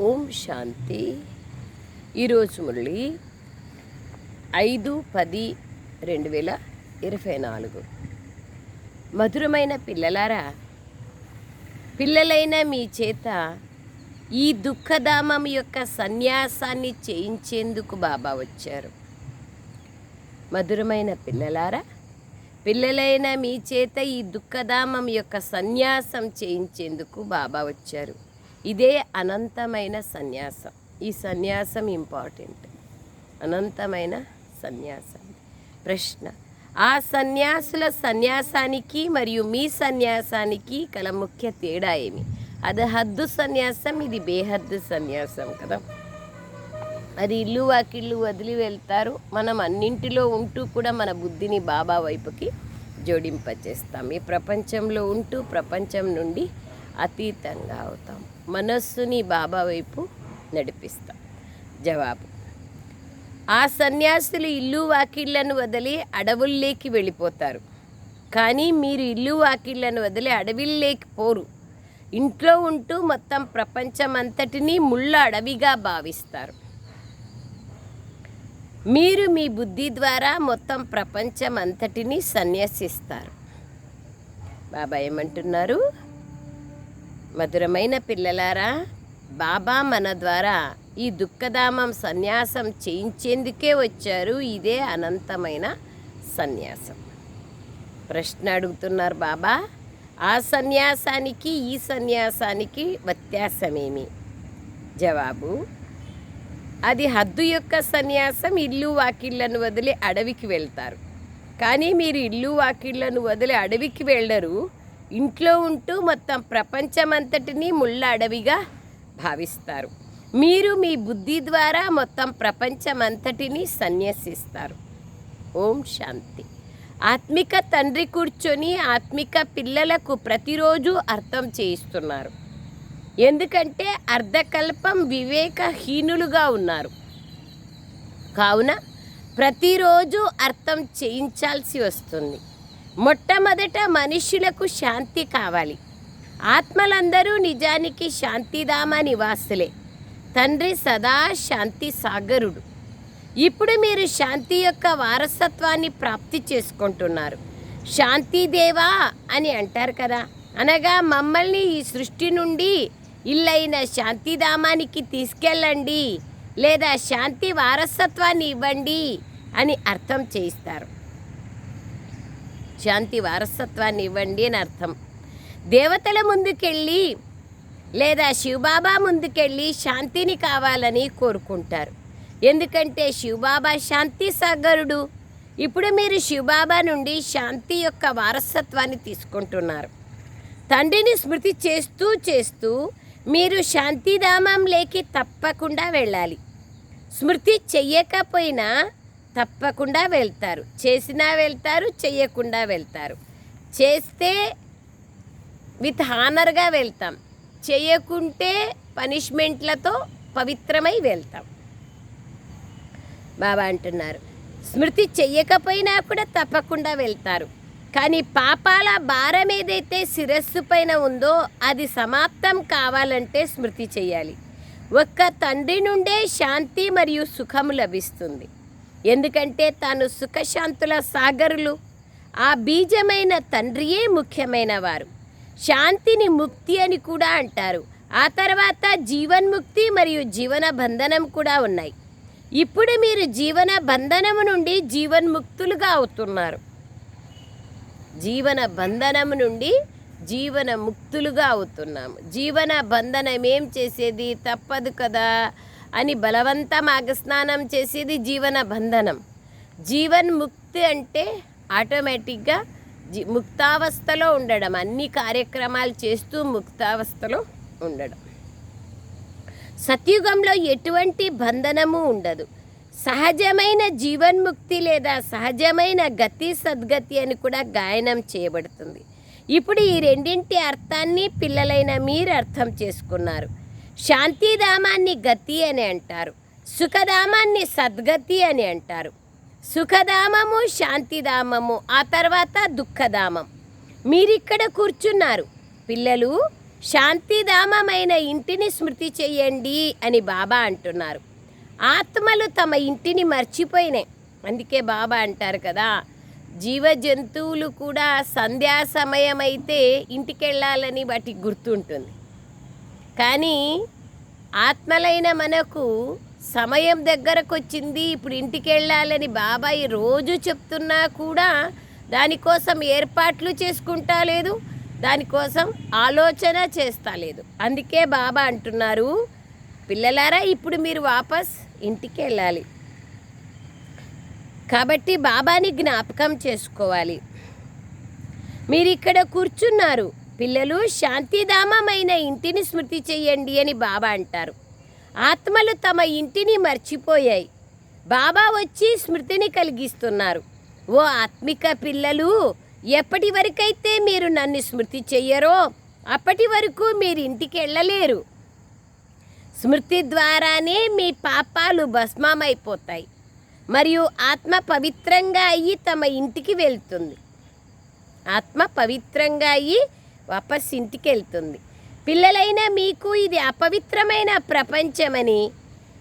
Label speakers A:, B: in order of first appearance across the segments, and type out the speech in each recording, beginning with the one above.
A: ఓం శాంతి. ఈరోజు మళ్ళీ ఐదు పది రెండు వేల ఇరవై నాలుగు. మధురమైన పిల్లలారా పిల్లలైన మీ చేత ఈ దుఃఖధామం యొక్క సన్యాసాన్ని చేయించేందుకు బాబా వచ్చారు. మధురమైన పిల్లలారా పిల్లలైన మీ చేత ఈ దుఃఖధామం యొక్క సన్యాసం చేయించేందుకు బాబా వచ్చారు. ఇదే అనంతమైన సన్యాసం. ఈ సన్యాసం ఇంపార్టెంట్ అనంతమైన సన్యాసం. ప్రశ్న ఆ సన్యాసుల సన్యాసానికి మరియు మీ సన్యాసానికి కల ముఖ్య తేడా ఏమి? అది హద్దు సన్యాసం ఇది బేహద్దు సన్యాసం కదా. అది ఇల్లు వాకిళ్ళు వదిలి వెళ్తారు. మనం అన్నింటిలో ఉంటూ కూడా మన బుద్ధిని బాబా వైపుకి జోడింపచేస్తాం ఈ ప్రపంచంలో ఉంటూ ప్రపంచం నుండి అతీతంగా అవుతాం. మనస్సుని బాబా వైపు నడిపిస్తాం. జవాబు. ఆ సన్యాసులు ఇల్లు వాకిళ్ళను వదిలి అడవుల్లోకి వెళ్ళిపోతారు. కానీ మీరు ఇల్లు వాకిళ్ళను వదిలి అడవిల్లోకి పోరు. ఇంట్లో ఉంటూ మొత్తం ప్రపంచం అంతటినీ ముళ్ళ అడవిగా భావిస్తారు. మీరు మీ బుద్ధి ద్వారా మొత్తం ప్రపంచం అంతటినీ సన్యసిస్తారు. బాబా ఏమంటున్నారు? మధురమైన పిల్లలారా బాబా మన ద్వారా ఈ దుఃఖధామం సన్యాసం చేయించేందుకే వచ్చారు. ఇదే అనంతమైన సన్యాసం. ప్రశ్న అడుగుతున్నారు బాబా ఆ సన్యాసానికి ఈ సన్యాసానికి వ్యత్యాసమేమి? జవాబు అది హద్దు యొక్క సన్యాసం. ఇల్లు వాకిళ్ళను వదిలి అడవికి వెళ్తారు. కానీ మీరు ఇల్లు వాకిళ్ళను వదిలి అడవికి వెళ్ళరు. ఇంట్లో ఉంటూ మొత్తం ప్రపంచమంతటినీ ముళ్ళ అడవిగా భావిస్తారు. మీరు మీ బుద్ధి ద్వారా మొత్తం ప్రపంచమంతటినీ సన్యసిస్తారు. ఓం శాంతి. ఆత్మిక తండ్రి కూర్చొని ఆత్మిక పిల్లలకు ప్రతిరోజు అర్థం చేయిస్తున్నారు. ఎందుకంటే అర్ధకల్పం వివేకహీనులుగా ఉన్నారు. కావున ప్రతిరోజు అర్థం చేయించాల్సి వస్తుంది. మొట్టమొదట మనుషులకు శాంతి కావాలి. ఆత్మలందరూ నిజానికి శాంతిధామ నివాసులే. తండ్రి సదా శాంతి సాగరుడు. ఇప్పుడు మీరు శాంతి యొక్క వారసత్వాన్ని ప్రాప్తి చేసుకుంటున్నారు. శాంతిదేవా అని అంటారు కదా. అనగా మమ్మల్ని ఈ సృష్టి నుండి ఇల్లైన శాంతిధామానికి తీసుకెళ్ళండి లేదా శాంతి వారసత్వాన్ని ఇవ్వండి అని అర్థం చేయిస్తారు. శాంతి వారసత్వాన్ని ఇవ్వండి అని అర్థం. దేవతల ముందుకెళ్ళి లేదా శివబాబా ముందుకెళ్ళి శాంతిని కావాలని కోరుకుంటారు. ఎందుకంటే శివబాబా శాంతి సాగరుడు. ఇప్పుడు మీరు శివబాబా నుండి శాంతి యొక్క వారసత్వాన్ని తీసుకుంటున్నారు. తండ్రిని స్మృతి చేస్తూ చేస్తూ మీరు శాంతిధామంలోకి తప్పకుండా వెళ్ళాలి. స్మృతి చెయ్యకపోయినా తప్పకుండా వెళ్తారు. చేసినా వెళ్తారు చెయ్యకుండా వెళ్తారు. చేస్తే విత్ హానర్గా వెళ్తాం. చేయకుంటే పనిష్మెంట్లతో పవిత్రమై వెళ్తాం. బాబా అంటున్నారు. స్మృతి చెయ్యకపోయినా కూడా తప్పకుండా వెళ్తారు. కానీ పాపాల భారం ఏదైతే శిరస్సు పైన ఉందో అది సమాప్తం కావాలంటే స్మృతి చేయాలి ఒక్క తండ్రి నుండే శాంతి మరియు సుఖము లభిస్తుంది. ఎందుకంటే తాను సుఖశాంతుల సాగరులు. ఆ బీజమైన తండ్రియే ముఖ్యమైన వారు శాంతిని ముక్తి అని కూడా అంటారు. ఆ తర్వాత జీవన్ముక్తి మరియు జీవన బంధనం కూడా ఉన్నాయి. ఇప్పుడు మీరు జీవన బంధనము నుండి జీవన్ముక్తులుగా అవుతున్నారు. జీవన బంధనము నుండి జీవన ముక్తులుగా అవుతున్నాము. జీవన బంధనం ఏం చేసేది? తప్పదు కదా. అని బలవంతం ఆగస్నానం చేసేది జీవన బంధనం. జీవన్ ముక్తి అంటే ఆటోమేటిక్గా జీ ముక్తావస్థలో ఉండడం. అన్ని కార్యక్రమాలు చేస్తూ ముక్తావస్థలో ఉండడం. సత్యుగంలో ఎటువంటి బంధనము ఉండదు. సహజమైన జీవన్ముక్తి లేదా సహజమైన గతి సద్గతి అని కూడా గాయనం చేయబడుతుంది. ఇప్పుడు ఈ రెండింటి అర్థాన్ని పిల్లలైన మీరు అర్థం చేసుకున్నారు. శాంతిధామాన్ని గతి అని అంటారు సుఖధామాన్ని సద్గతి అని అంటారు. సుఖధామము శాంతిధామము ఆ తర్వాత దుఃఖధామం. మీరిక్కడ కూర్చున్నారు. పిల్లలు శాంతిధామమైన ఇంటిని స్మృతి చెయ్యండి అని బాబా అంటున్నారు. ఆత్మలు తమ ఇంటిని మర్చిపోయినాయి. అందుకే బాబా అంటారు కదా జీవ జంతువులు కూడా సంధ్యా సమయం అయితే ఇంటికి వెళ్ళాలని వాటికి గుర్తుంటుంది. కానీ ఆత్మలైన మనకు సమయం దగ్గరకు వచ్చింది ఇప్పుడు ఇంటికి వెళ్ళాలని బాబాయ్ రోజు చెప్తున్నా కూడా దానికోసం ఏర్పాట్లు చేసుకుంటా లేదు దానికోసం ఆలోచన చేస్తా లేదు. అందుకే బాబా అంటున్నారు పిల్లలారా ఇప్పుడు మీరు వాపస్ ఇంటికి వెళ్ళాలి కాబట్టి బాబాని జ్ఞాపకం చేసుకోవాలి. మీరు ఇక్కడ కూర్చున్నారు పిల్లలు శాంతిధామమైన ఇంటిని స్మృతి చెయ్యండి అని బాబా అంటారు. ఆత్మలు తమ ఇంటిని మర్చిపోయాయి. బాబా వచ్చి స్మృతిని కలిగిస్తున్నారు. ఓ ఆత్మిక పిల్లలు ఎప్పటి వరకైతే మీరు నన్ను స్మృతి చెయ్యరో అప్పటి వరకు మీరు ఇంటికి వెళ్ళలేరు. స్మృతి ద్వారానే మీ పాపాలు భస్మమైపోతాయి. మరియు ఆత్మ పవిత్రంగా అయ్యి తమ ఇంటికి వెళ్తుంది. ఆత్మ పవిత్రంగా అయ్యి వాపస్ ఇంటికి వెళ్తుంది పిల్లలైన మీకు ఇది అపవిత్రమైన ప్రపంచమని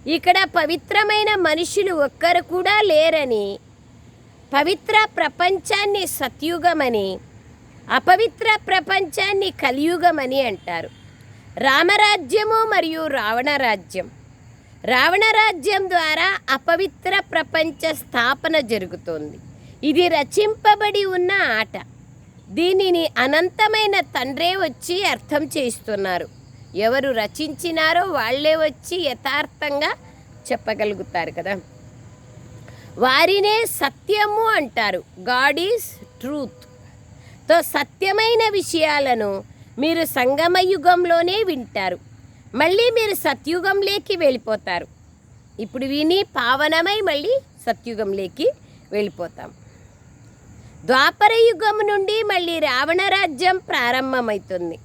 A: ఇక్కడ పవిత్రమైన మనుషులు ఒక్కరు కూడా లేరని పవిత్ర ప్రపంచాన్ని సత్యుగమని అపవిత్ర ప్రపంచాన్ని కలియుగమని అంటారు. రామరాజ్యము మరియు రావణ రాజ్యం రావణ రాజ్యం ద్వారా అపవిత్ర ప్రపంచ స్థాపన జరుగుతోంది. ఇది రచింపబడి ఉన్న ఆట. దీనిని అనంతమైన తండ్రే వచ్చి అర్థం చేస్తున్నారు ఎవరు రచించినారో వాళ్ళే వచ్చి యథార్థంగా చెప్పగలుగుతారు కదా. వారినే సత్యము అంటారు. గాడ్ ఈజ్ ట్రూత్తో సత్యమైన విషయాలను మీరు సంగమ యుగంలోనే వింటారు. మళ్ళీ మీరు సత్యుగంలోకి వెళ్ళిపోతారు. ఇప్పుడు విని పావనమై మళ్ళీ సత్యుగంలోకి వెళ్ళిపోతాం. ద్వాపర యుగం నుండి మళ్ళీ రావణ రాజ్యం ప్రారంభమవుతుంది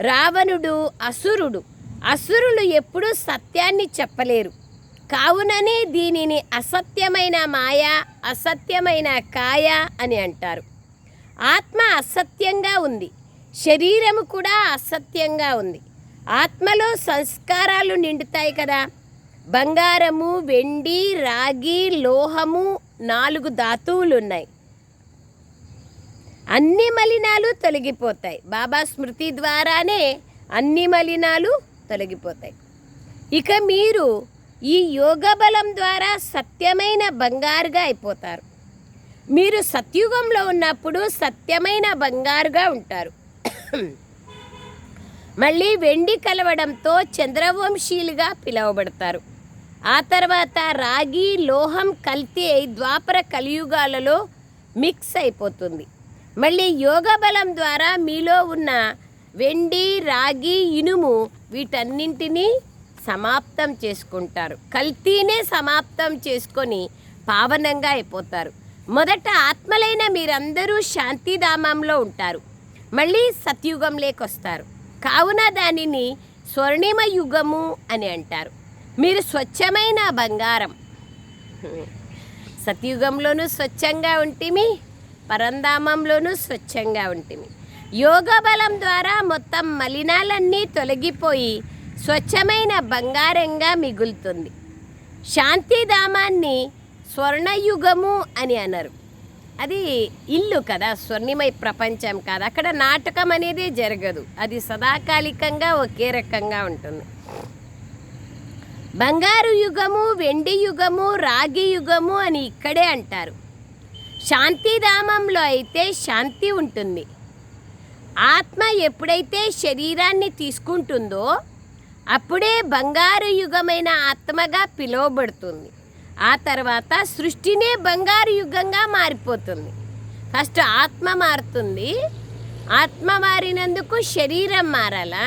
A: రావణుడు అసురుడు. అసురులు ఎప్పుడూ సత్యాన్ని చెప్పలేరు. కావుననే దీనిని అసత్యమైన మాయ అసత్యమైన కాయ అని అంటారు. ఆత్మ అసత్యంగా ఉంది. శరీరము కూడా అసత్యంగా ఉంది. ఆత్మలో సంస్కారాలు నిండుతాయి కదా. బంగారము వెండి రాగి లోహము నాలుగు ధాతువులు ఉన్నాయి అన్ని మలినాలు తొలగిపోతాయి. బాబా స్మృతి ద్వారానే అన్ని మలినాలు తొలగిపోతాయి. ఇక మీరు ఈ యోగ బలం ద్వారా సత్యమైన బంగారుగా అయిపోతారు. మీరు సత్యుగంలో ఉన్నప్పుడు సత్యమైన బంగారుగా ఉంటారు. మళ్ళీ వెండి కలవడంతో చంద్రవంశీలుగా పిలువబడతారు. ఆ తర్వాత రాగి లోహం కల్తీ అయి ద్వాపర కలియుగాలలో మిక్స్ అయిపోతుంది. మళ్ళీ యోగ బలం ద్వారా మీలో ఉన్న వెండి రాగి ఇనుము వీటన్నింటినీ సమాప్తం చేసుకుంటారు. కల్తీనే సమాప్తం చేసుకొని పావనంగా అయిపోతారు. మొదట ఆత్మలైన మీరందరూ శాంతిధామంలో ఉంటారు. మళ్ళీ సత్యుగంలోకి వస్తారు కావున దానిని స్వర్ణిమ యుగము అని అంటారు. మీరు స్వచ్ఛమైన బంగారం. సత్యుగంలోనూ స్వచ్ఛంగా ఉంటిమి. పరంధామంలోనూ స్వచ్ఛంగా ఉంటుంది యోగ బలం ద్వారా మొత్తం మలినాలన్నీ తొలగిపోయి స్వచ్ఛమైన బంగారంగా మిగులుతుంది. శాంతిధామాన్ని స్వర్ణయుగము అని అనరు. అది ఇల్లు కదా స్వర్ణిమయ ప్రపంచం కాదు. అక్కడ నాటకం అనేది జరగదు. అది సదాకాలికంగా ఒకే రకంగా ఉంటుంది. బంగారు యుగము వెండి యుగము రాగి యుగము అని ఇక్కడే అంటారు. శాంతిధామంలో అయితే శాంతి ఉంటుంది. ఆత్మ ఎప్పుడైతే శరీరాన్ని తీసుకుంటుందో అప్పుడే బంగారు యుగమైన ఆత్మగా పిలువబడుతుంది. ఆ తర్వాత సృష్టినే బంగారు యుగంగా మారిపోతుంది. ఫస్ట్ ఆత్మ మారుతుంది. ఆత్మ మారినందుకు శరీరం మారాలా?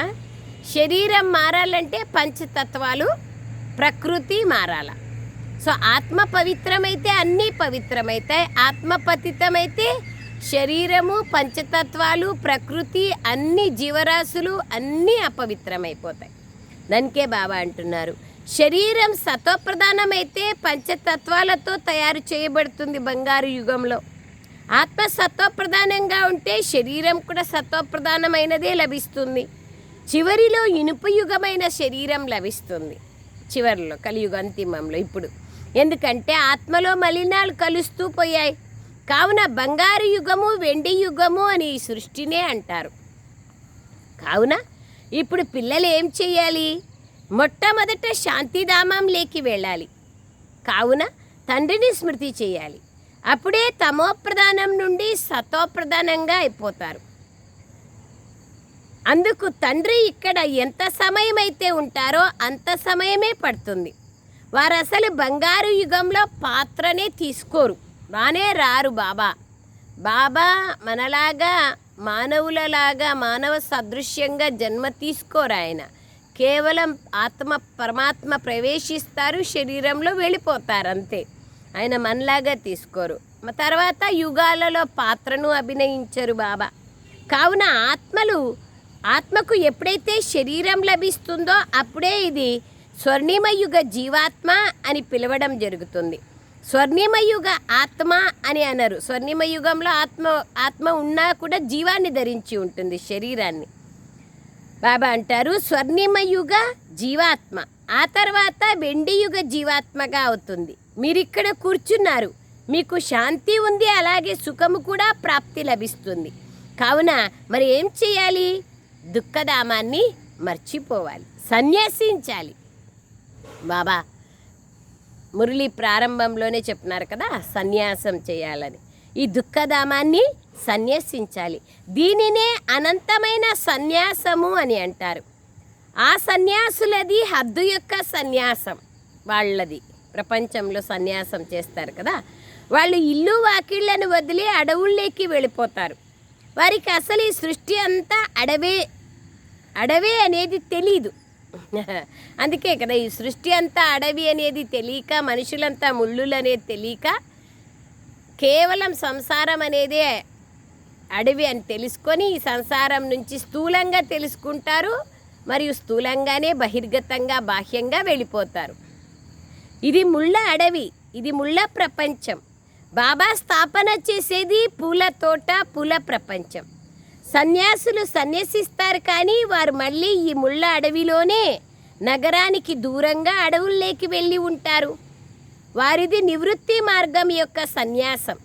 A: శరీరం మారాలంటే పంచతత్వాలు ప్రకృతి మారాల? సో ఆత్మ పవిత్రమైతే అన్నీ పవిత్రమవుతాయి ఆత్మ పతితమైతే శరీరము పంచతత్వాలు ప్రకృతి అన్ని జీవరాశులు అన్నీ అపవిత్రమైపోతాయి. దానికే బాబా అంటున్నారు. శరీరం సత్వప్రధానమైతే పంచతత్వాలతో తయారు చేయబడుతుంది బంగారు యుగంలో. ఆత్మ సత్వప్రధానంగా ఉంటే శరీరం కూడా సత్వప్రధానమైనదే లభిస్తుంది. చివరిలో ఇనుపయుగమైన శరీరం లభిస్తుంది. చివరిలో కలియుగ అంతిమంలో ఇప్పుడు. ఎందుకంటే ఆత్మలో మలినాలు కలుస్తూ పోయాయి. కావున బంగారు యుగము వెండి యుగము అని ఈ సృష్టినే అంటారు. కావున ఇప్పుడు పిల్లలు ఏం చేయాలి? మొట్టమొదట శాంతిధామంలోకి వెళ్ళాలి. కావున తండ్రిని స్మృతి చేయాలి. అప్పుడే తమోప్రధానం నుండి సతోప్రధానంగా అయిపోతారు. అందుకు తండ్రి ఇక్కడ ఎంత సమయం అయితే ఉంటారో అంత సమయమే పడుతుంది. వారు అసలు బంగారు యుగంలో పాత్రనే తీసుకోరు. రానే రారు బాబా. బాబా మనలాగా మానవులలాగా మానవ సదృశ్యంగా జన్మ తీసుకోరు ఆయన. కేవలం ఆత్మ పరమాత్మ ప్రవేశిస్తారు శరీరంలో వెళ్ళిపోతారు అంతే ఆయన మనలాగా తీసుకోరు. తర్వాత యుగాలలో పాత్రను అభినయించరు బాబా. కావున ఆత్మలు ఆత్మకు ఎప్పుడైతే శరీరం లభిస్తుందో అప్పుడే ఇది స్వర్ణిమయుగ జీవాత్మ అని పిలవడం జరుగుతుంది. స్వర్ణిమయుగ ఆత్మ అని అనరు. స్వర్ణిమయుగంలో ఆత్మ ఆత్మ ఉన్నా కూడా జీవాన్ని ధరించి ఉంటుంది శరీరాన్ని. బాబా అంటారు స్వర్ణిమయుగ జీవాత్మ. ఆ తర్వాత వెండి యుగ జీవాత్మగా అవుతుంది. మీరు ఇక్కడ కూర్చున్నారు. మీకు శాంతి ఉంది అలాగే సుఖము కూడా ప్రాప్తి లభిస్తుంది. కావున మరి ఏం చేయాలి? దుఃఖధామాన్ని మర్చిపోవాలి. సన్యాసించాలి. బాబా మురళి ప్రారంభంలోనే చెప్తున్నారు కదా సన్యాసం చేయాలని. ఈ దుఃఖధామాన్ని సన్యసించాలి. దీనినే అనంతమైన సన్యాసము అని అంటారు. ఆ సన్యాసులది హద్దు యొక్క సన్యాసం వాళ్ళది. ప్రపంచంలో సన్యాసం చేస్తారు కదా. వాళ్ళు ఇల్లు వాకిళ్ళను వదిలి అడవుల్లోకి వెళ్ళిపోతారు. వారికి అసలు ఈ సృష్టి అంతా అడవే అడవే అనేది తెలీదు. అందుకే కదా ఈ సృష్టి అంతా అడవి అనేది తెలియక మనుషులంతా ముళ్ళులు అనేది తెలియక కేవలం సంసారం అనేదే అడవి అని తెలుసుకొని ఈ సంసారం నుంచి స్థూలంగా తెలుసుకుంటారు మరియు స్థూలంగానే బహిర్గతంగా బాహ్యంగా వెళ్ళిపోతారు. ఇది ముళ్ళ అడవి ఇది ముళ్ళ ప్రపంచం. బాబా స్థాపన చేసేది పూల తోట పూల ప్రపంచం. సన్యాసులు సన్యసిస్తారు కానీ వారు మళ్ళీ ఈ ముళ్ళ అడవిలోనే నగరానికి దూరంగా అడవుల్లోకి వెళ్ళి ఉంటారు. వారిది నివృత్తి మార్గం యొక్క సన్యాసం.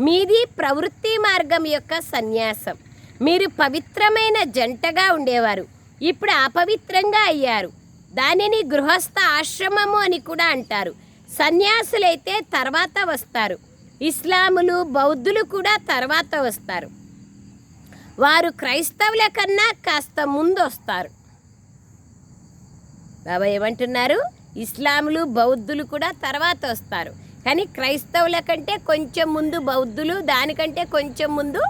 A: మీది ప్రవృత్తి మార్గం యొక్క సన్యాసం. మీరు పవిత్రమైన జంటగా ఉండేవారు. ఇప్పుడు అపవిత్రంగా అయ్యారు. దానిని గృహస్థ ఆశ్రమము అని కూడా అంటారు. సన్యాసులైతే తర్వాత వస్తారు. ఇస్లాములు బౌద్ధులు కూడా తర్వాత వస్తారు. వారు క్రైస్తవుల కన్నా కాస్త ముందు వస్తారు బాబా ఏమంటున్నారు? ఇస్లాములు బౌద్ధులు కూడా తర్వాత వస్తారు కానీ క్రైస్తవుల కంటే కొంచెం ముందు బౌద్ధులు దానికంటే కొంచెం ముందు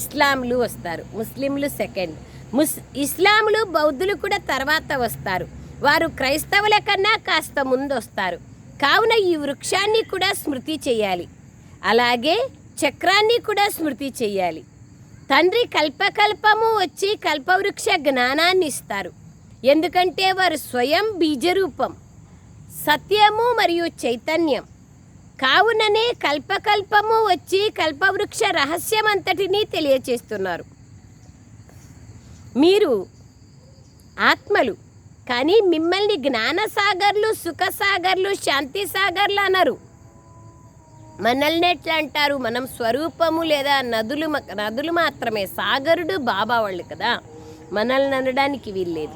A: ఇస్లాంలు వస్తారు. ముస్లింలు సెకండ్. ముస్ ఇస్లాములు బౌద్ధులు కూడా తర్వాత వస్తారు. వారు క్రైస్తవుల కన్నా కాస్త ముందు వస్తారు కావున ఈ వృక్షాన్ని కూడా స్మృతి చేయాలి. అలాగే చక్రాన్ని కూడా స్మృతి చేయాలి. తండ్రి కల్పకల్పము వచ్చి కల్పవృక్ష జ్ఞానాన్ని ఇస్తారు ఎందుకంటే వారు స్వయం బీజరూపం సత్యము మరియు చైతన్యం. కావుననే కల్పకల్పము వచ్చి కల్పవృక్ష రహస్యం అంతటినీ తెలియచేస్తున్నారు. మీరు ఆత్మలు కానీ మిమ్మల్ని జ్ఞానసాగర్లు సుఖసాగర్లు శాంతి సాగర్లు అన్నారు మనల్ని ఎట్లా అంటారు? మనం స్వరూపము లేదా నదులు మ- నదులు మాత్రమే. సాగరుడు బాబా వాళ్ళు కదా. మనల్ని అనడానికి వీల్లేదు.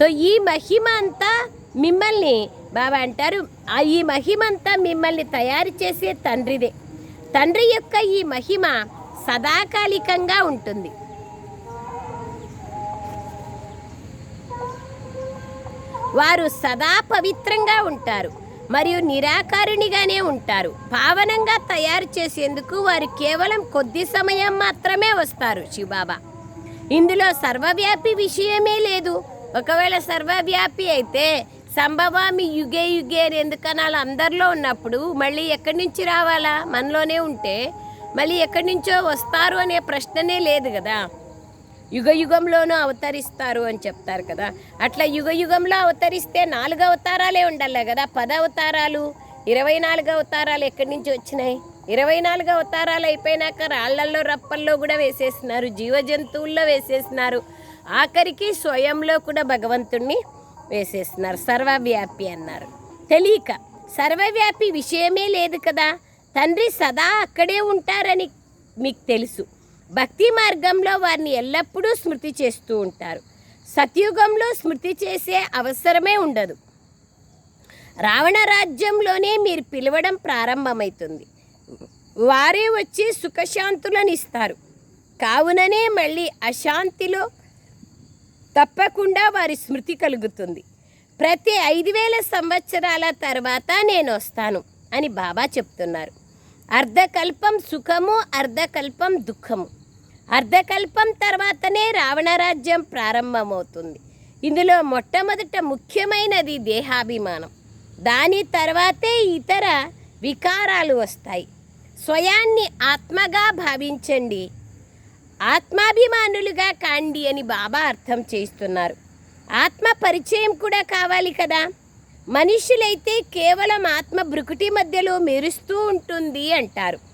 A: తో ఈ మహిమ అంతా మిమ్మల్ని బాబా అంటారు ఆ ఈ మహిమ అంతా మిమ్మల్ని తయారు చేసే తండ్రిదే. తండ్రి యొక్క ఈ మహిమ సదాకాలికంగా ఉంటుంది. వారు సదా పవిత్రంగా ఉంటారు. మరియు నిరాకారునిగానే ఉంటారు. పావనంగా తయారు చేసేందుకు వారు కేవలం కొద్ది సమయం మాత్రమే వస్తారు శివబాబా. ఇందులో సర్వవ్యాపి విషయమే లేదు. ఒకవేళ సర్వవ్యాపి అయితే సంభవామి యుగే యుగే ఎందుకనాలు అందరిలో ఉన్నప్పుడు మళ్ళీ ఎక్కడి నుంచి రావాలా? మనలోనే ఉంటే మళ్ళీ ఎక్కడి నుంచో వస్తారు అనే ప్రశ్ననే లేదు కదా. యుగ యుగంలోనూ అవతరిస్తారు అని చెప్తారు కదా. అట్లా యుగ యుగంలో అవతరిస్తే నాలుగు అవతారాలే ఉండాలి కదా. పద అవతారాలు ఇరవై నాలుగు అవతారాలు ఎక్కడి నుంచి వచ్చినాయి? ఇరవై నాలుగు అవతారాలు అయిపోయినాక రాళ్ళల్లో రప్పల్లో కూడా వేసేసినారు. జీవ జంతువుల్లో ఆఖరికి స్వయంలో కూడా భగవంతుణ్ణి వేసేస్తున్నారు సర్వవ్యాపి అన్నారు. తెలియక సర్వవ్యాపి విషయమే లేదు కదా. తండ్రి సదా అక్కడే ఉంటారని మీకు తెలుసు. భక్తి మార్గంలో వారిని ఎల్లప్పుడూ స్మృతి చేస్తూ ఉంటారు. సత్యుగంలో స్మృతి చేసే అవసరమే ఉండదు. రావణ రాజ్యంలోనే మీరు పిలవడం ప్రారంభమవుతుంది వారే వచ్చి సుఖశాంతులను ఇస్తారు కావుననే మళ్ళీ అశాంతిలో తప్పకుండా వారి స్మృతి కలుగుతుంది. ప్రతి ఐదు వేల సంవత్సరాల తర్వాత నేను వస్తాను అని బాబా చెప్తున్నారు. అర్ధకల్పం సుఖము అర్ధకల్పం దుఃఖము. అర్ధకల్పం తర్వాతనే రావణరాజ్యం ప్రారంభమవుతుంది. ఇందులో మొట్టమొదట ముఖ్యమైనది దేహాభిమానం. దాని తర్వాతే ఇతర వికారాలు వస్తాయి. స్వయాన్ని ఆత్మగా భావించండి. ఆత్మాభిమానులుగా కాండి అని బాబా అర్థం చేస్తున్నారు ఆత్మ పరిచయం కూడా కావాలి కదా? మనుషులైతే కేవలం ఆత్మ బ్రుకుటి మధ్యలో మెరుస్తూ ఉంటుంది అంటారు.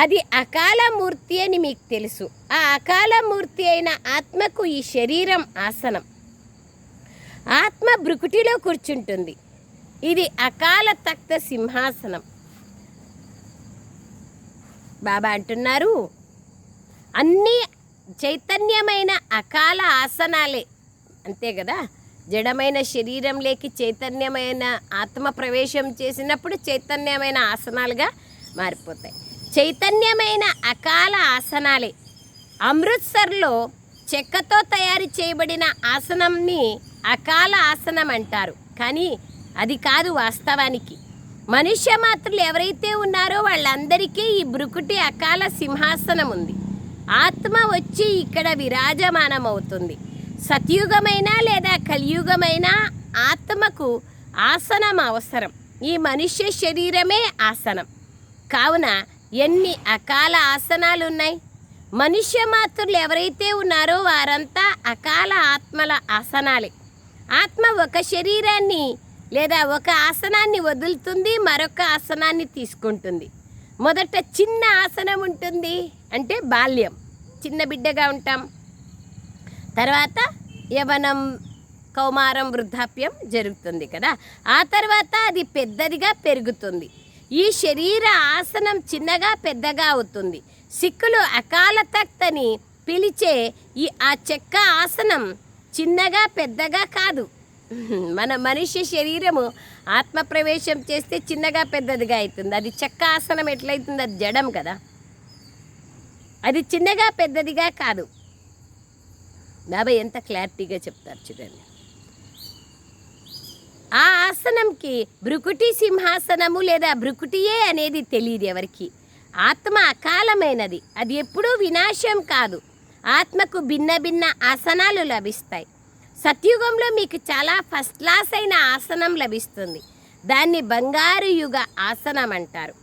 A: అది అకాల మూర్తి అని మీకు తెలుసు. ఆ అకాల మూర్తి అయిన ఆత్మకు ఈ శరీరం ఆసనం. ఆత్మ బ్రుకుటిలో కూర్చుంటుంది. ఇది అకాల తక్త సింహాసనం. బాబా అంటున్నారు అన్నీ చైతన్యమైన అకాల ఆసనాలే. అంతే కదా? జడమైన శరీరంలోకి చైతన్యమైన ఆత్మ ప్రవేశం చేసినప్పుడు చైతన్యమైన ఆసనాలుగా మారిపోతాయి. చైతన్యమైన అకాల ఆసనాలే. అమృత్సర్లో చెక్కతో తయారు చేయబడిన ఆసనంని అకాల ఆసనం అంటారు కానీ అది కాదు వాస్తవానికి. మనుష్య మాత్రులు ఎవరైతే ఉన్నారో వాళ్ళందరికీ ఈ బ్రుకుటి అకాల సింహాసనం ఉంది ఆత్మ వచ్చి ఇక్కడ విరాజమానం అవుతుంది సత్యుగమైన లేదా కలియుగమైన ఆత్మకు ఆసనం అవసరం. ఈ మనుష్య శరీరమే ఆసనం. కావున ఎన్ని అకాల ఆసనాలు ఉన్నాయి మనుష్య మాత్రులు ఎవరైతే ఉన్నారో వారంతా అకాల ఆత్మల ఆసనాలే. ఆత్మ ఒక శరీరాన్ని లేదా ఒక ఆసనాన్ని వదులుతుంది మరొక ఆసనాన్ని తీసుకుంటుంది. మొదట చిన్న ఆసనం ఉంటుంది అంటే బాల్యం. చిన్న బిడ్డగా ఉంటాం. తర్వాత యవనం కౌమారం వృద్ధాప్యం జరుగుతుంది కదా. ఆ తర్వాత అది పెద్దదిగా పెరుగుతుంది. ఈ శరీర ఆసనం చిన్నగా పెద్దగా అవుతుంది. సిక్కులు అకాల తక్తని పిలిచే ఈ ఆ చెక్క ఆసనం చిన్నగా పెద్దగా కాదు. మన మనిషి శరీరము ఆత్మప్రవేశం చేస్తే చిన్నగా పెద్దదిగా అవుతుంది. అది చెక్క ఆసనం ఎట్లయితుంది అది జడం కదా. అది చిన్నగా పెద్దదిగా కాదు. బాబాయ్ ఎంత క్లారిటీగా చెప్తారు చూడండి. ఆ ఆసనంకి భృకుటి సింహాసనము లేదా భృకుటియే అనేది తెలియదు ఎవరికి. ఆత్మ అకాలమైనది. అది ఎప్పుడూ వినాశం కాదు. ఆత్మకు భిన్న భిన్న ఆసనాలు లభిస్తాయి. సత్యుగంలో మీకు చాలా ఫస్ట్ క్లాస్ అయిన ఆసనం లభిస్తుంది. దాన్ని బంగారు యుగ ఆసనం అంటారు.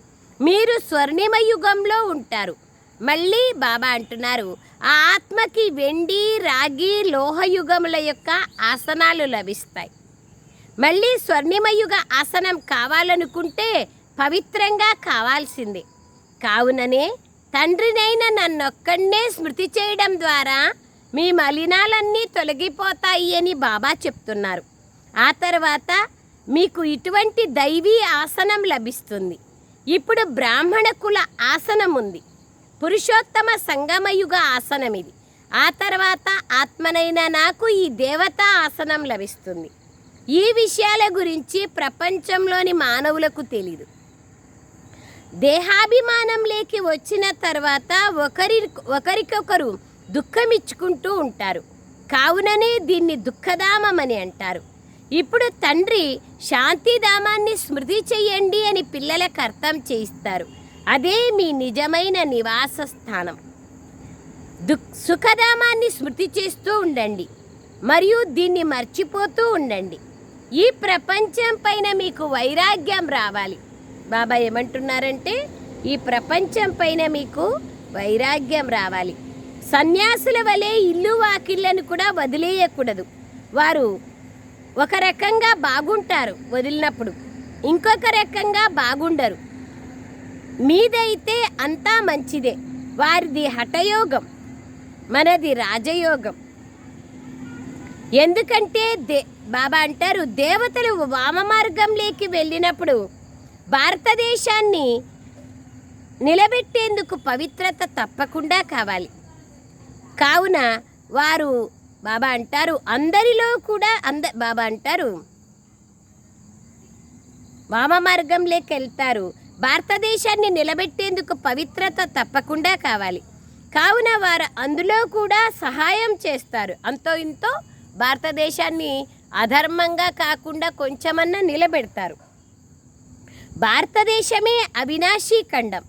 A: మీరు స్వర్ణిమ యుగంలో ఉంటారు. మళ్ళీ బాబా అంటున్నారు ఆ ఆత్మకి వెండి రాగి లోహయుగముల యొక్క ఆసనాలు లభిస్తాయి. మళ్ళీ స్వర్ణిమయుగ ఆసనం కావాలనుకుంటే పవిత్రంగా కావాల్సింది. కావుననే తండ్రినైన నన్నొక్కడే స్మృతి చేయడం ద్వారా మీ మలినాలన్నీ తొలగిపోతాయి అని బాబా చెప్తున్నారు. ఆ తర్వాత మీకు ఇటువంటి దైవీ ఆసనం లభిస్తుంది. ఇప్పుడు బ్రాహ్మణ కుల ఆసనం ఉంది. పురుషోత్తమ సంగమయుగ ఆసనం ఇది ఆ తర్వాత ఆత్మనైన నాకు ఈ దేవతా ఆసనం లభిస్తుంది. ఈ విషయాల గురించి ప్రపంచంలోని మానవులకు తెలీదు. దేహాభిమానంలోకి వచ్చిన తర్వాత ఒకరి ఒకరికొకరు దుఃఖమిచ్చుకుంటూ ఉంటారు. కావుననే దీన్ని దుఃఖధామం అని అంటారు. ఇప్పుడు తండ్రి శాంతిధామాన్ని స్మృతి చెయ్యండి అని పిల్లలకు అర్థం చేయిస్తారు. అదే మీ నిజమైన నివాస స్థానం. దుఃఖ సుఖధామాన్ని స్మృతి చేస్తూ ఉండండి. మరియు దీన్ని మర్చిపోతూ ఉండండి. ఈ ప్రపంచం పైన మీకు వైరాగ్యం రావాలి. బాబా ఏమంటున్నారంటే ఈ ప్రపంచం పైన మీకు వైరాగ్యం రావాలి. సన్యాసుల వలె ఇల్లు వాకిళ్ళను కూడా వదిలేయకూడదు. వారు ఒక రకంగా బాగుంటారు వదిలినప్పుడు. ఇంకొక రకంగా బాగుండరు. మీదైతే అంతా మంచిదే. వారిది హఠయోగం మనది రాజయోగం. ఎందుకంటే దే బాబా అంటారు దేవతలు వామ మార్గంలోకి వెళ్ళినప్పుడు భారతదేశాన్ని నిలబెట్టేందుకు పవిత్రత తప్పకుండా కావాలి. కావున వారు బాబా అంటారు అందరిలో కూడా అంద బాబా అంటారు వామ మార్గంలోకి వెళ్తారు. భారతదేశాన్ని నిలబెట్టేందుకు పవిత్రత తప్పకుండా కావాలి. కావున వారు అందులో కూడా సహాయం చేస్తారు. అంతో ఇంతో భారతదేశాన్ని అధర్మంగా కాకుండా కొంచెమన్నా నిలబెడతారు. భారతదేశమే అవినాశీ ఖండం.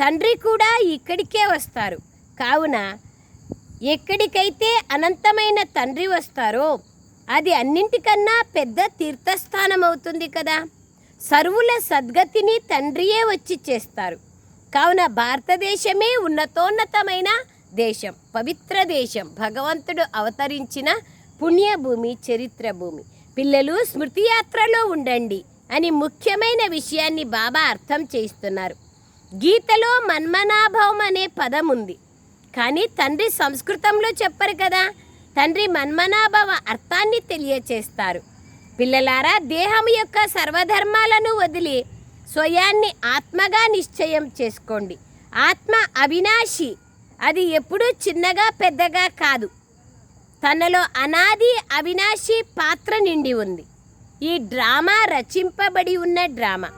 A: తండ్రి కూడా ఇక్కడికే వస్తారు. కావున ఎక్కడికైతే అనంతమైన తండ్రి వస్తారో అది అన్నింటికన్నా పెద్ద తీర్థస్థానం అవుతుంది కదా. సర్వుల సద్గతిని తండ్రియే వచ్చి చేస్తారు. కావున భారతదేశమే ఉన్నతోన్నతమైన దేశం పవిత్ర దేశం. భగవంతుడు అవతరించిన పుణ్యభూమి చరిత్ర భూమి పిల్లలు స్మృతి యాత్రలో ఉండండి అని ముఖ్యమైన విషయాన్ని బాబా అర్థం చేయిస్తున్నారు. గీతలో మన్మనాభవం అనే పదం ఉంది. కానీ తండ్రి సంస్కృతంలో చెప్పరు కదా తండ్రి మన్మనాభవ అర్థాన్ని తెలియచేస్తారు. పిల్లలారా దేహం యొక్క సర్వధర్మాలను వదిలి స్వయాన్ని ఆత్మగా నిశ్చయం చేసుకోండి. ఆత్మ అవినాశి. అది ఎప్పుడూ చిన్నగా పెద్దగా కాదు. తనలో అనాది అవినాశి పాత్ర నిండి ఉంది. ఈ డ్రామా రచింపబడి ఉన్న డ్రామా.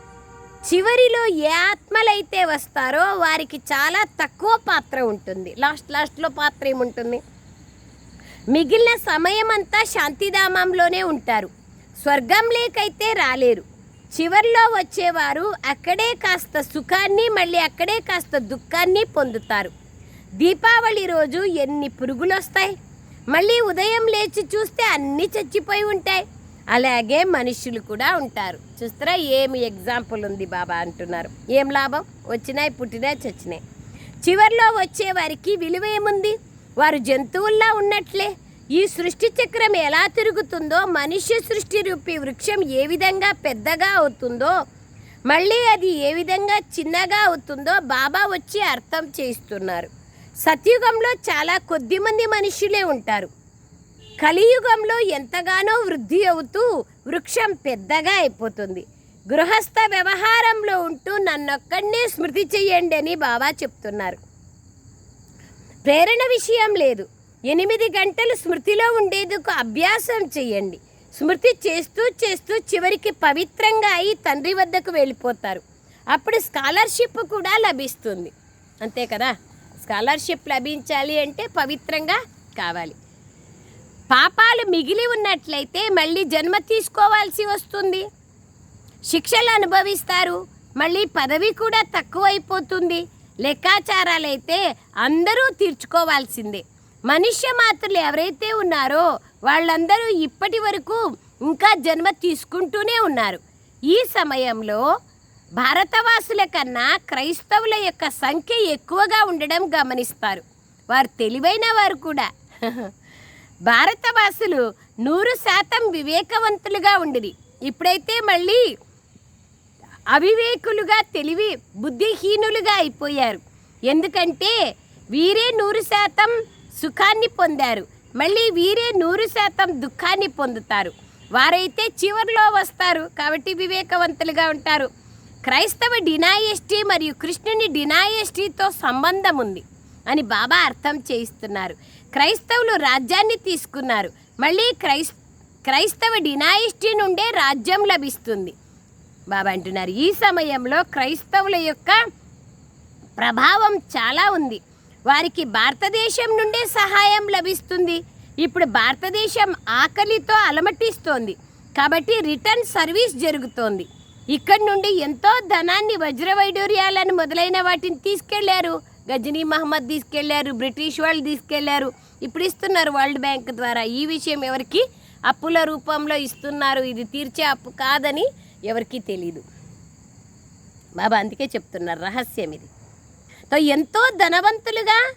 A: చివరిలో ఏ ఆత్మలైతే వస్తారో వారికి చాలా తక్కువ పాత్ర ఉంటుంది. లాస్ట్ లాస్ట్లో పాత్ర ఏముంటుంది? మిగిలిన సమయం అంతా శాంతిధామంలోనే ఉంటారు. స్వర్గం లేకైతే రాలేరు. చివరిలో వచ్చేవారు అక్కడే కాస్త సుఖాన్ని మళ్ళీ అక్కడే కాస్త దుఃఖాన్ని పొందుతారు. దీపావళి రోజు ఎన్ని పురుగులు వస్తాయి మళ్ళీ ఉదయం లేచి చూస్తే అన్నీ చచ్చిపోయి ఉంటాయి. అలాగే మనుషులు కూడా ఉంటారు. చూస్తారా ఏమి ఎగ్జాంపుల్ ఉంది బాబా అంటున్నారు. ఏం లాభం? వచ్చినాయి పుట్టినాయి చచ్చినాయి. చివర్లో వచ్చే వారికి విలువ ఏముంది? వారు జంతువుల్లా ఉన్నట్లే. ఈ సృష్టి చక్రం ఎలా తిరుగుతుందో మనుష్య సృష్టి రూపి వృక్షం ఏ విధంగా పెద్దగా అవుతుందో మళ్ళీ అది ఏ విధంగా చిన్నగా అవుతుందో బాబా వచ్చి అర్థం చేస్తున్నారు సత్యుగంలో చాలా కొద్దిమంది మనుషులే ఉంటారు. కలియుగంలో ఎంతగానో వృద్ధి అవుతూ వృక్షం పెద్దగా అయిపోతుంది. గృహస్థ వ్యవహారంలో ఉంటూ నన్నొక్కడినే స్మృతి చెయ్యండి అని బాబా చెప్తున్నారు. ప్రేరణ విషయం లేదు. ఎనిమిది గంటలు స్మృతిలో ఉండేందుకు అభ్యాసం చేయండి స్మృతి చేస్తూ చేస్తూ చివరికి పవిత్రంగా అయి తండ్రి వద్దకు వెళ్ళిపోతారు. అప్పుడు స్కాలర్షిప్ కూడా లభిస్తుంది. అంతే కదా? స్కాలర్షిప్ లభించాలి అంటే పవిత్రంగా కావాలి. పాపాలు మిగిలి ఉన్నట్లయితే మళ్ళీ జన్మ తీసుకోవాల్సి వస్తుంది. శిక్షలు అనుభవిస్తారు మళ్ళీ పదవి కూడా తక్కువైపోతుంది. లెక్కాచారాలైతే అందరూ తీర్చుకోవాల్సిందే. మనుష్య మాత్రులు ఎవరైతే ఉన్నారో వాళ్ళందరూ ఇప్పటి వరకు ఇంకా జన్మ తీసుకుంటూనే ఉన్నారు. ఈ సమయంలో భారతవాసుల కన్నా క్రైస్తవుల యొక్క సంఖ్య ఎక్కువగా ఉండడం గమనిస్తారు. వారు తెలివైన వారు కూడా. భారతవాసులు నూరు శాతం వివేకవంతులుగా ఉండిరి. ఇప్పుడైతే మళ్ళీ అవివేకులుగా తెలివి బుద్ధిహీనులుగా అయిపోయారు. ఎందుకంటే వీరే నూరు శాతం సుఖాన్ని పొందారు. మళ్ళీ వీరే నూరు శాతం దుఃఖాన్ని పొందుతారు. వారైతే చివరిలో వస్తారు కాబట్టి వివేకవంతులుగా ఉంటారు. క్రైస్తవ డినాయస్టీ మరియు కృష్ణుని డినాయస్టీతో సంబంధం ఉంది అని బాబా అర్థం చేయిస్తున్నారు. క్రైస్తవులు రాజ్యాన్ని తీసుకున్నారు. మళ్ళీ క్రైస్ క్రైస్తవ డినాయిస్టీ నుండే రాజ్యం లభిస్తుంది. బాబా అంటున్నారు ఈ సమయంలో క్రైస్తవుల యొక్క ప్రభావం చాలా ఉంది. వారికి భారతదేశం నుండే సహాయం లభిస్తుంది. ఇప్పుడు భారతదేశం ఆకలితో అలమటిస్తోంది. కాబట్టి రిటర్న్ సర్వీస్ జరుగుతోంది. ఇక్కడి నుండి ఎంతో ధనాన్ని వజ్రవైడూర్యాలను మొదలైన వాటిని తీసుకెళ్ళారు. గజనీ మహమ్మద్ తీసుకెళ్ళారు బ్రిటిష్ వాళ్ళు తీసుకెళ్ళారు. ఇప్పుడు ఇస్తున్నారు వరల్డ్ బ్యాంక్ ద్వారా. ఈ విషయం ఎవరికి అప్పుల రూపంలో ఇస్తున్నారు? ఇది తీర్చే అప్పు కాదని ఎవరికీ తెలీదు. బాబా అందుకే చెప్తున్నారు. రహస్యం ఇది. ఎంతో ధనవంతులుగా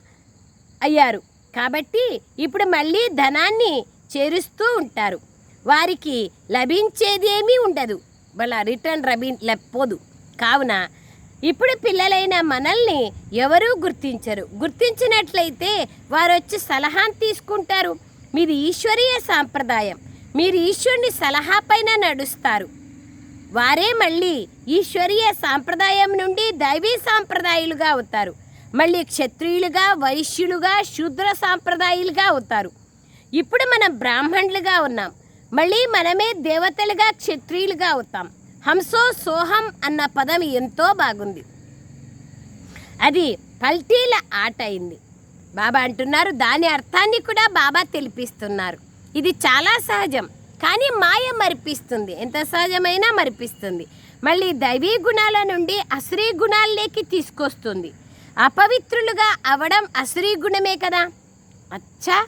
A: అయ్యారు. కాబట్టి ఇప్పుడు మళ్ళీ ధనాన్ని చేరుస్తూ ఉంటారు. వారికి లభించేది ఏమీ ఉండదు. వాళ్ళ రిటర్న్ రబి లేకపోదు. కావున ఇప్పుడు పిల్లలైన మనల్ని ఎవరూ గుర్తించరు. గుర్తించినట్లయితే వారు వచ్చి సలహాను తీసుకుంటారు. మీది ఈశ్వరీయ సాంప్రదాయం. మీరు ఈశ్వరుని సలహా పైన నడుస్తారు. వారే మళ్ళీ ఈశ్వరీయ సాంప్రదాయం నుండి దైవీ సాంప్రదాయాలుగా అవుతారు. మళ్ళీ క్షత్రియులుగా వైశ్యులుగా శూద్ర సాంప్రదాయాలుగా అవుతారు. ఇప్పుడు మనం బ్రాహ్మణులుగా ఉన్నాం. మళ్ళీ మనమే దేవతలుగా క్షత్రియులుగా అవుతాం. హంసో సోహం అన్న పదం ఎంతో బాగుంది. అది పల్టీల ఆట అయింది. బాబా అంటున్నారు దాని అర్థాన్ని కూడా బాబా తెలిపిస్తున్నారు. ఇది చాలా సహజం కానీ మాయ మరిపిస్తుంది. ఎంత సహజమైనా మరిపిస్తుంది. మళ్ళీ దైవీ గుణాల నుండి అశ్రీ గుణాల్లోకి తీసుకొస్తుంది. అపవిత్రులుగా అవడం అశ్రీ గుణమే కదా. అచ్చా!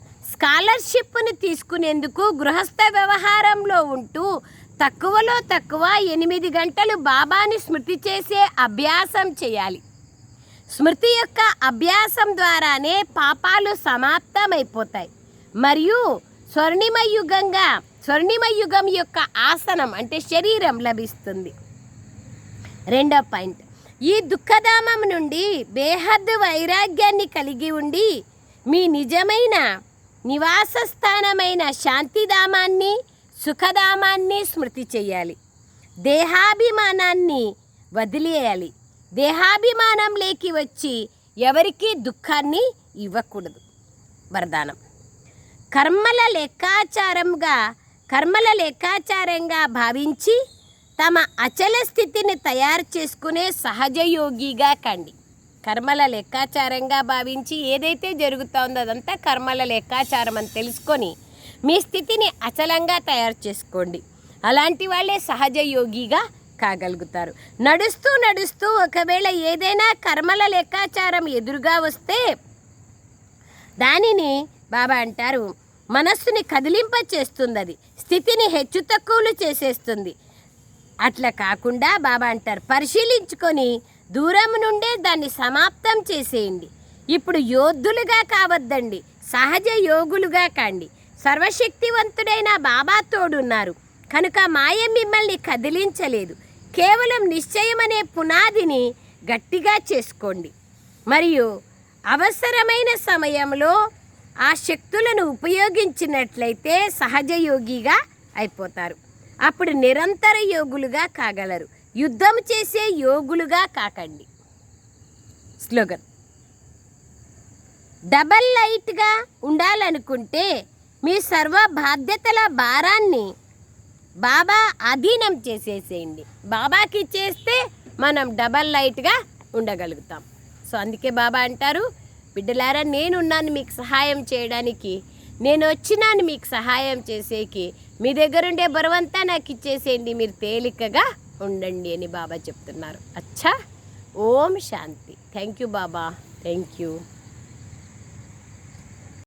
A: స్కాలర్షిప్ను తీసుకునేందుకు గృహస్థ వ్యవహారంలో ఉంటూ తక్కువలో తక్కువ ఎనిమిది గంటలు బాబాని స్మృతి చేసే అభ్యాసం చేయాలి. స్మృతి యొక్క అభ్యాసం ద్వారానే పాపాలు సమాప్తమైపోతాయి. మరియు స్వర్ణిమ యుగంగా స్వర్ణిమ యుగం యొక్క ఆసనం అంటే శరీరం లభిస్తుంది. రెండో పాయింట్. ఈ దుఃఖధామం నుండి బేహద్దు వైరాగ్యాన్ని కలిగి ఉండి మీ నిజమైన నివాస స్థానమైన శాంతిధామాన్ని సుఖధామాన్ని స్మృతి చేయాలి. దేహాభిమానాన్ని వదిలేయాలి. దేహాభిమానంలోకి వచ్చి ఎవరికీ దుఃఖాన్ని ఇవ్వకూడదు. వరదానం. కర్మల లెక్కాచారంగా కర్మల లెక్కాచారంగా భావించి తమ అచల స్థితిని తయారు చేసుకునే సహజయోగిగా కండి. కర్మల లెక్కాచారంగా భావించి ఏదైతే జరుగుతోందో అదంతా కర్మల లెక్కాచారం అని తెలుసుకొని మీ స్థితిని అచలంగా తయారు చేసుకోండి. అలాంటి వాళ్ళే సహజ యోగిగా కాగలుగుతారు. నడుస్తూ నడుస్తూ ఒకవేళ ఏదైనా కర్మల లెక్కాచారం ఎదురుగా వస్తే దానిని బాబా అంటారు మనస్సుని కదిలింప చేస్తుంది అది స్థితిని హెచ్చు తక్కువలు చేసేస్తుంది. అట్లా కాకుండా బాబా అంటారు పరిశీలించుకొని దూరం నుండే దాన్ని సమాప్తం చేసేయండి. ఇప్పుడు యోధులుగా కావద్దండి. సహజ యోగులుగా కాండి. సర్వశక్తివంతుడైన బాబా తోడున్నారు. కనుక మాయ మిమ్మల్ని కదిలించలేదు. కేవలం నిశ్చయం అనే పునాదిని గట్టిగా చేసుకోండి. మరియు అవసరమైన సమయంలో ఆ శక్తులను ఉపయోగించినట్లయితే సహజ యోగిగా అయిపోతారు. అప్పుడు నిరంతర యోగులుగా కాగలరు. యుద్ధం చేసే యోగులుగా కాకండి. స్లోగన్. డబల్ లైట్గా ఉండాలనుకుంటే మీ సర్వ బాధ్యతల భారాన్ని బాబా అధీనం చేసేసేయండి. బాబాకి చేస్తే మనం డబల్ లైట్గా ఉండగలుగుతాం. సో అందుకే బాబా అంటారు బిడ్డలారా నేనున్నాను మీకు సహాయం చేయడానికి. నేను వచ్చినాను మీకు సహాయం చేసేకి. మీ దగ్గరుండే బరువంతా నాకు ఇచ్చేసేయండి. మీరు తేలికగా ఉండండి అని బాబా చెప్తున్నారు. అచ్చా! ఓం శాంతి. Thank you Baba. Thank you